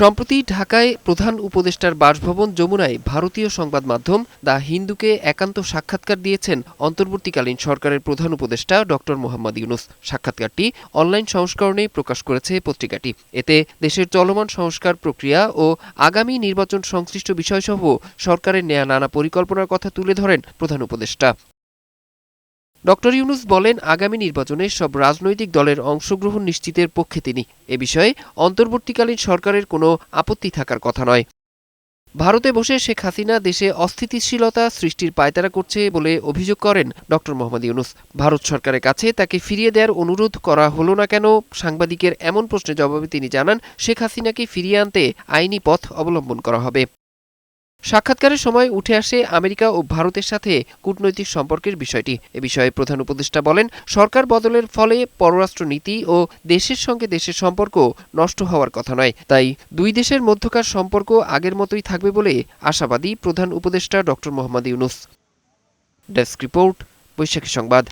সম্প্রতি ঢাকায় প্রধান উপদেষ্টার বাসভবন যমুনায় ভারতীয় সংবাদ মাধ্যম দ্য হিন্দুকে একান্ত সাক্ষাৎকার দিয়েছেন অন্তর্বর্তীকালীন সরকারের প্রধান উপদেষ্টা ড. মোহাম্মদ ইউনুস। সাক্ষাৎকারটি অনলাইন সংস্করণে প্রকাশ করেছে পত্রিকাটি। এতে দেশের চলমান সংস্কার প্রক্রিয়া ও আগামী নির্বাচন সংশ্লিষ্ট বিষয়সহ সরকারের নেয়া নানা পরিকল্পনার কথা তুলে ধরেন প্রধান উপদেষ্টা। ডক্টর ইউনুস বলেন, আগামী নির্বাচনে সব রাজনৈতিক দলের অংশগ্রহণ নিশ্চিতের পক্ষে তিনি। এ বিষয়ে অন্তর্বর্তীকালীন সরকারের কোনো আপত্তি থাকার কথা নয়। ভারতে বসে শেখ হাসিনা দেশে অস্থিতিশীলতা সৃষ্টির পায়তারা করছে বলে অভিযোগ করেন ডক্টর মোহাম্মদ ইউনুস। ভারত সরকারের কাছে তাকে ফিরিয়ে দেওয়ার অনুরোধ করা হলো না কেন? সাংবাদিকের এমন প্রশ্নের জবাবে তিনি জানান, শেখ হাসিনাকে ফিরিয়ে আনতে আইনি পথ অবলম্বন করা হবে। সাক্ষাৎকারের সময় উঠে আসে আমেরিকা ও ভারতের সাথে কূটনৈতিক সম্পর্কের বিষয়টি। এ বিষয়ে প্রধান উপদেষ্টা বলেন, সরকার বদলের ফলে পররাষ্ট্র নীতি ও দেশের সঙ্গে দেশের সম্পর্ক নষ্ট হওয়ার কথা নয়। তাই দুই দেশের মধ্যকার সম্পর্ক আগের মতোই থাকবে বলে আশাবাদী প্রধান উপদেষ্টা ড. মোহাম্মদ ইউনুস। ডেস্ক রিপোর্ট, বৈশাখী সংবাদ।